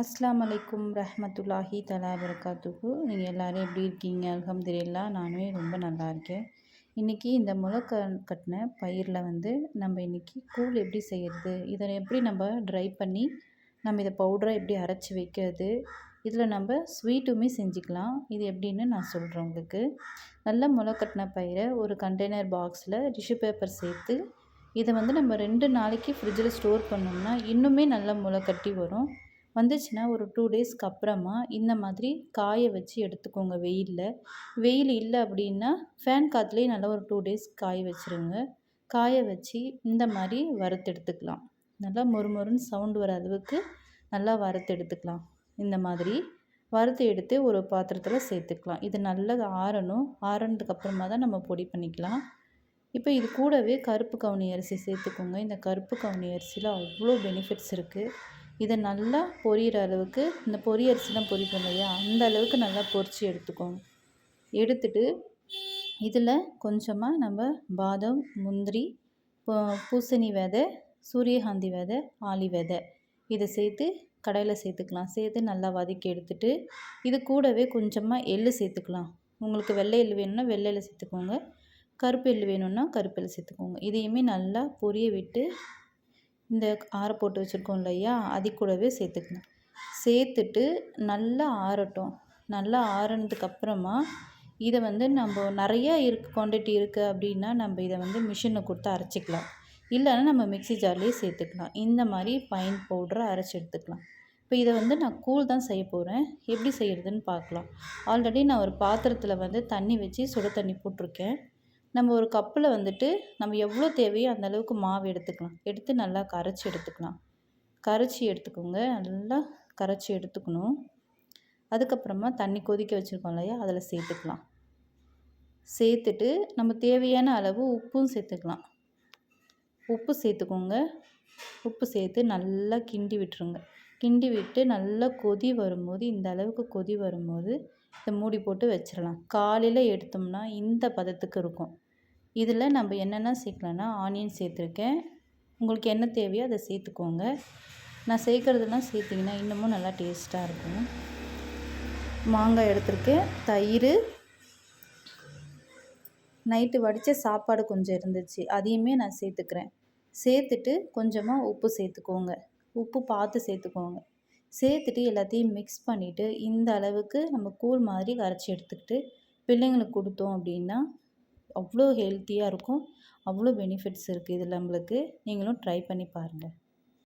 அஸ்லாம் அலைக்கும் ரஹமத்துல்லாஹி தலா வரகாத்துக்கு நீங்கள் எல்லோரும் எப்படி இருக்கீங்க? அலமதுல்லா நானுமே ரொம்ப நல்லா இருக்கேன். இன்றைக்கி இந்த முளைக்க கட்டின பயிரில் வந்து நம்ம இன்றைக்கி கூழ் எப்படி செய்கிறது இதை எப்படி நம்ம ட்ரை பண்ணி நம்ம இதை பவுடராக எப்படி அரைச்சி வைக்கிறது? இதில் நம்ம ஸ்வீட்டுமே செஞ்சுக்கலாம். இது எப்படின்னு நான் சொல்கிறேன் உங்களுக்கு. நல்ல முளை கட்டின பயிரை ஒரு கண்டெய்னர் பாக்ஸில் டிஷ்யூ பேப்பர் சேர்த்து இதை வந்து நம்ம ரெண்டு நாளைக்கு ஃப்ரிட்ஜில் ஸ்டோர் பண்ணோம்னா இன்னுமே நல்ல முளை கட்டி வரும். வந்துச்சுன்னா ஒரு டூ டேஸ்க்கு அப்புறமா இந்த மாதிரி காய வச்சு எடுத்துக்கோங்க வெயிலில். வெயில் இல்லை அப்படின்னா ஃபேன் காற்றுலேயே நல்லா ஒரு டூ டேஸ் காய வச்சுருங்க. காய வச்சு இந்த மாதிரி வறுத்து எடுத்துக்கலாம். நல்லா மொறு மொறுன்னு சவுண்டு வர அளவுக்கு நல்லா வறுத்து எடுத்துக்கலாம். இந்த மாதிரி வறுத்து எடுத்து ஒரு பாத்திரத்தில் சேர்த்துக்கலாம். இது நல்லா ஆறணும். ஆறினதுக்கு அப்புறமா தான் நம்ம பொடி பண்ணிக்கலாம். இப்போ இது கூடவே கருப்பு கவுனி அரிசி சேர்த்துக்கோங்க. இந்த கருப்பு கவுனி அரிசியில் அவ்வளோ பெனிஃபிட்ஸ் இருக்குது இதை நல்லா பொரியிற அளவுக்கு இந்த பொரி அரிசிலாம் பொரிப்போம் இல்லையா? அந்த அளவுக்கு நல்லா பொரித்து எடுத்துக்கோங்க. எடுத்துட்டு இதில் கொஞ்சமாக நம்ம பாதம் முந்திரி பூசணி விதை சூரியகாந்தி விதை ஆலி விதை. இதை சேர்த்து கடையில் சேர்த்துக்கலாம். சேர்த்து நல்லா வதக்கி எடுத்துட்டு இது கூடவே கொஞ்சமாக எள் சேர்த்துக்கலாம். உங்களுக்கு வெள்ளை எள் வேணும்னா வெள்ளையில் சேர்த்துக்கோங்க. கருப்பு எள் வேணும்னா கருப்பு எள் சேர்த்துக்கோங்க. இதையுமே நல்லா பொரிய விட்டு இந்த ஆற போட்டு வச்சுருக்கோம் இல்லையா அது கூடவே சேர்த்துக்கணும். சேர்த்துட்டு நல்லா ஆறட்டும். நல்லா ஆறுனதுக்கப்புறமா இதை வந்து நம்ம நிறையா இருக்கு குவான்டிட்டி இருக்குது அப்படின்னா நம்ம இதை வந்து மிஷினை கொடுத்து அரைச்சிக்கலாம். இல்லைன்னா நம்ம மிக்சி ஜார்லேயே சேர்த்துக்கலாம். இந்த மாதிரி பைன் பவுடரை அரைச்சி எடுத்துக்கலாம். இப்போ இதை வந்து நான் கூழ் தான் செய்ய போகிறேன் எப்படி செய்கிறதுன்னு பார்க்கலாம். ஆல்ரெடி நான் ஒரு பாத்திரத்தில் வந்து தண்ணி வச்சு சுட தண்ணி போட்டிருக்கேன். நம்ம ஒரு கப்பில் வந்துட்டு நம்ம எவ்வளோ தேவையோ அந்த அளவுக்கு மாவு எடுத்துக்கலாம். எடுத்து நல்லா கரைச்சி எடுத்துக்கலாம். கரைச்சி எடுத்துக்கோங்க. நல்லா கரைச்சி எடுத்துக்கணும். அதுக்கப்புறமா தண்ணி கொதிக்க வச்சுருக்கோம் இல்லையா? அதில் சேர்த்துக்கலாம். சேர்த்துட்டு நம்ம தேவையான அளவு உப்பும் சேர்த்துக்கலாம். உப்பு சேர்த்துக்கோங்க. உப்பு சேர்த்து நல்லா கிண்டி விட்டுருங்க. கிண்டி விட்டு நல்லா கொதி வரும்போது இந்த அளவுக்கு கொதி வரும்போது இதை மூடி போட்டு வச்சிடலாம் காலையில் எடுத்தோம்னா இந்த பதத்துக்கு இருக்கும். இதில் நம்ம என்னென்ன சேர்க்கலான்னா ஆனியன் சேர்த்துருக்கேன். உங்களுக்கு என்ன தேவையோ அதை சேர்த்துக்கோங்க. நான் சேர்க்குறதெல்லாம் சேர்த்திங்கன்னா இன்னமும் நல்லா டேஸ்ட்டாக இருக்கும். மாங்காய் எடுத்திருக்கேன். தயிர். நைட்டு வடித்த சாப்பாடு கொஞ்சம் இருந்துச்சு. அதையுமே நான் சேர்த்துக்கிறேன். சேர்த்துட்டு கொஞ்சமாக உப்பு சேர்த்துக்கோங்க. உப்பு பார்த்து சேர்த்துக்கோங்க. சேர்த்துட்டு எல்லாத்தையும் மிக்ஸ் பண்ணிவிட்டு இந்த அளவுக்கு நம்ம கூழ் மாதிரி கரைச்சி எடுத்துக்கிட்டு பிள்ளைங்களுக்கு கொடுத்தோம் அப்படின்னா அவ்வளோ ஹெல்த்தியாக இருக்கும். அவ்வளோ பெனிஃபிட்ஸ் இருக்குது இதில் நம்மளுக்கு. நீங்களும் ட்ரை பண்ணி பாருங்கள்